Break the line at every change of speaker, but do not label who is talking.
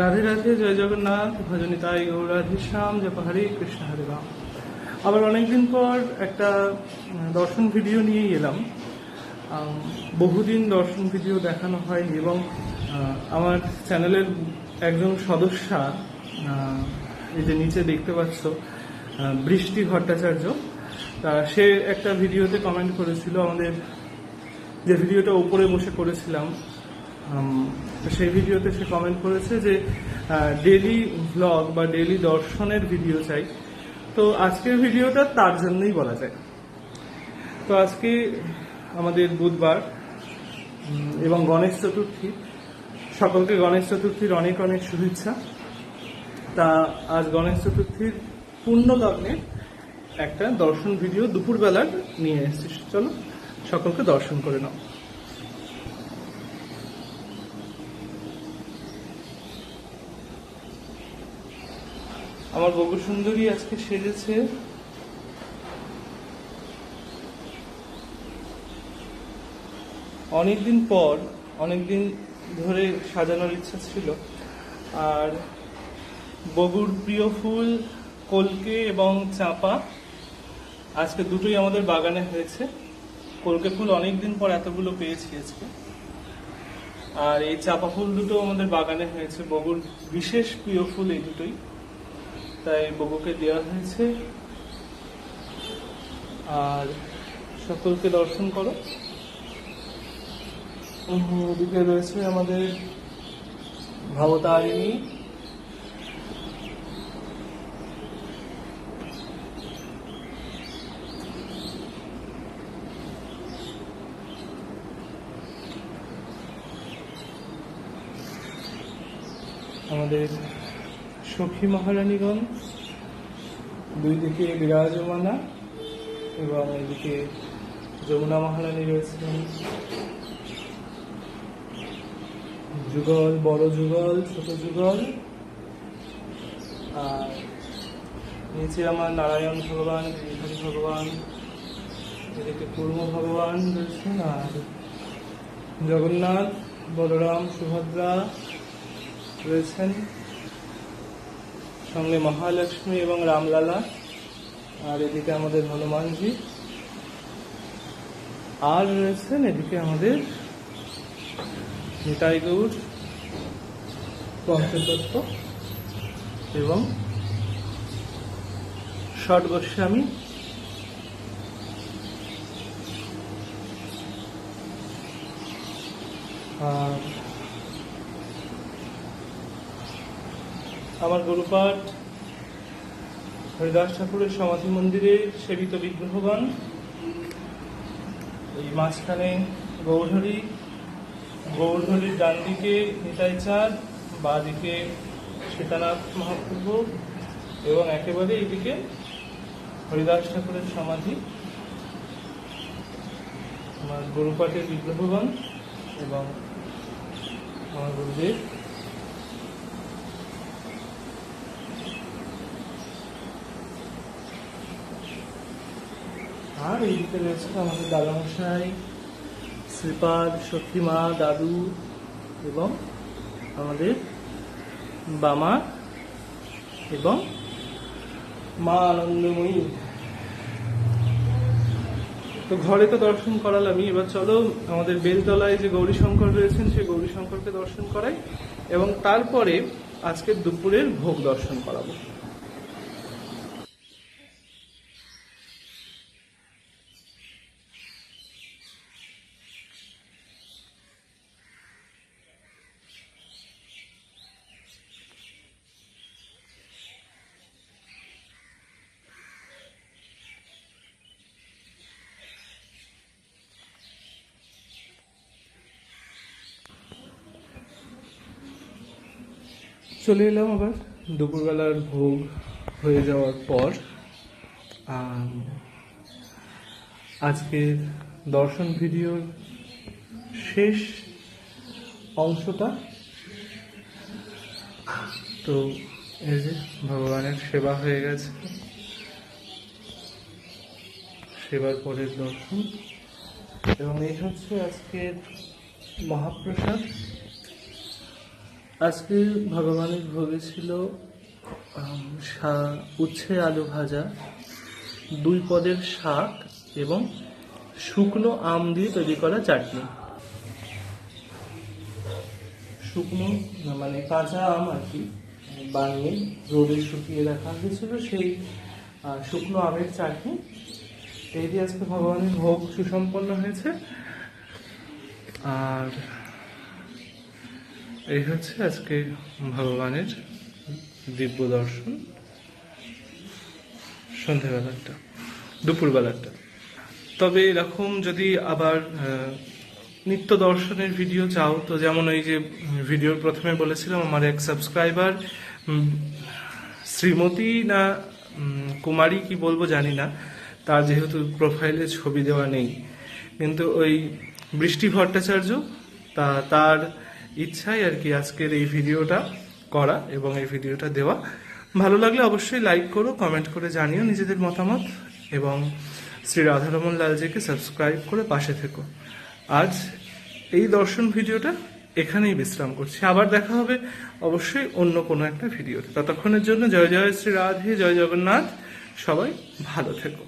রাধে রাধে, জয় জগন্নাথ, ভজনী তাই গৌরাধি শ্যাম জপ হরে কৃষ্ণ, হরে রাম। আবার অনেকদিন পর একটা দর্শন ভিডিও নিয়েই এলাম। বহুদিন দর্শন ভিডিও দেখানো হয়নি এবং আমার চ্যানেলের একজন সদস্যা এই যে নিচে দেখতে পাচ্ছ বৃষ্টি ভট্টাচার্য তা সে একটা ভিডিওতে কমেন্ট করেছিল আমাদের, যে ভিডিওটা উপরে বসে করেছিলাম। সেই ভিডিওতে সে কমেন্ট করেছে যে ডেলি ভ্লগ বা ডেলি দর্শনের ভিডিও চাই। তো আজকের ভিডিওটা তার জন্যই বলা যায়। তো আজকে আমাদের বুধবার এবং গণেশ চতুর্থী। সকলকে গণেশ চতুর্থীর অনেক অনেক শুভেচ্ছা। তা আজ গণেশ চতুর্থীর পূর্ণলগ্নে একটা দর্শন ভিডিও দুপুরবেলার নিয়ে এসেছি। চলো, সকলকে দর্শন করে নাও। আমার বগু সুন্দরী আজকে সেজেছে। অনেকদিন পর, অনেকদিন ধরে সাজানোর ইচ্ছা ছিল। আর বগুর প্রিয় ফুল, কলকে এবং চাপা আজকে দুটোই আমাদের বাগানে হয়েছে। কলকে ফুল অনেকদিন পর এতগুলো পেয়েছি আজকে। আর এই চাপা ফুল দুটো আমাদের বাগানে হয়েছে। বগুর বিশেষ প্রিয় ফুল এই দুটোই। তাই বগুকে দেওয়া হয়েছে। আর সকলকে দর্শন করো। ওদিকে রয়েছে আমাদের ভবতারিণী। আমাদের সখী মহারানীগণ, দুই দিকে বিরাজমানা এবং এদিকে যমুনা মহারানী রয়েছেন। যুগল, বড় যুগল, ছোট যুগল। আর নিচে আমার নারায়ণ ভগবান গিরিধারী ভগবান, এদিকে কুর্ম ভগবান রয়েছেন আর জগন্নাথ, বলরাম, সুভদ্রা রয়েছেন। সঙ্গে মহালক্ষ্মী এবং রামলালা। আর এদিকে আমাদের হনুমানজি। আর রয়েছেন এদিকে আমাদের নিতাই গৌর, পঞ্চতত্ত্ব এবং ষট গোস্বামী আর আমার গুরুপাঠ হরিদাস ঠাকুরের সমাধি মন্দিরে সেবিত বিগ্রহগণ, এই মাঝখানে গৌরহরি, গৌরহরির ডান দিকে নিতাই চাঁদ বা দিকে সীতানাথ মহাপ্রভু এবং একেবারে এদিকে হরিদাস ঠাকুরের সমাধি। আমার গুরুপাঠের বিগ্রহগণ এবং আমার গুরুদেব। আর এইদিকে রয়েছে আমাদের দাদামশাই শ্রীপাদ, সখীমা, দাদু এবং আমাদের বামা এবং মা আনন্দময়ী। তো ঘরে তো দর্শন করালামই। এবার চলো আমাদের বেলতলায় যে গৌরীশঙ্কর রয়েছেন, সেই গৌরীশঙ্করকে দর্শন করাই এবং তারপরে আজকে দুপুরের ভোগ দর্শন করাবো। চলে এলাম আবার। দুপুরবেলার ভোগ হয়ে যাওয়ার পর। আজকের দর্শন ভিডিওর শেষ অংশটা। তো এই যে ভগবানের সেবা হয়ে গেছে। সেবার পরের দর্শন। এবং এই হচ্ছে আজকের মহাপ্রসাদ। আজকে ভগবানের ভোগে ছিল উচ্ছে আলু ভাজা, দুই পদের শাক এবং শুকনো আম দিয়ে তৈরি করা চাটনি। শুকনো মানে কাঁচা আম আর কি, বানিয়ে রোদে শুকিয়ে রাখা হয়েছিল সেই শুকনো আমের চাটনি। এই আজকে ভগবানের ভোগ সুসম্পন্ন হয়েছে। আর এই হচ্ছে আজকে ভগবানের দিব্য দর্শন। সন্ধ্যেবেলাটা দুপুরবেলাটা। তবে এরকম যদি আবার নিত্য দর্শনের ভিডিও চাও, তো যেমন ওই যে ভিডিওর প্রথমে বলেছিলাম, আমার এক সাবস্ক্রাইবার শ্রীমতী না কুমারী কি বলব জানি না, তার যেহেতু প্রোফাইলে ছবি দেওয়া নেই। কিন্তু ওই বৃষ্টি ভট্টাচার্য, তা, তার ইচ্ছাই আর কি আজকের এই ভিডিওটা করা এবং এই ভিডিওটা দেওয়া। ভালো লাগলে অবশ্যই লাইক করো কমেন্ট করে জানিও নিজেদের মতামত এবং শ্রী রাধারমন লালজিকে সাবস্ক্রাইব করে পাশে থেকো। আজ এই দর্শন ভিডিওটা এখানেই বিশ্রাম করছি। আবার দেখা হবে অবশ্যই অন্য কোনো একটা ভিডিওতে। ততক্ষণের জন্য জয় জয় শ্রী রাধে, জয় জগন্নাথ। সবাই ভালো থেকো।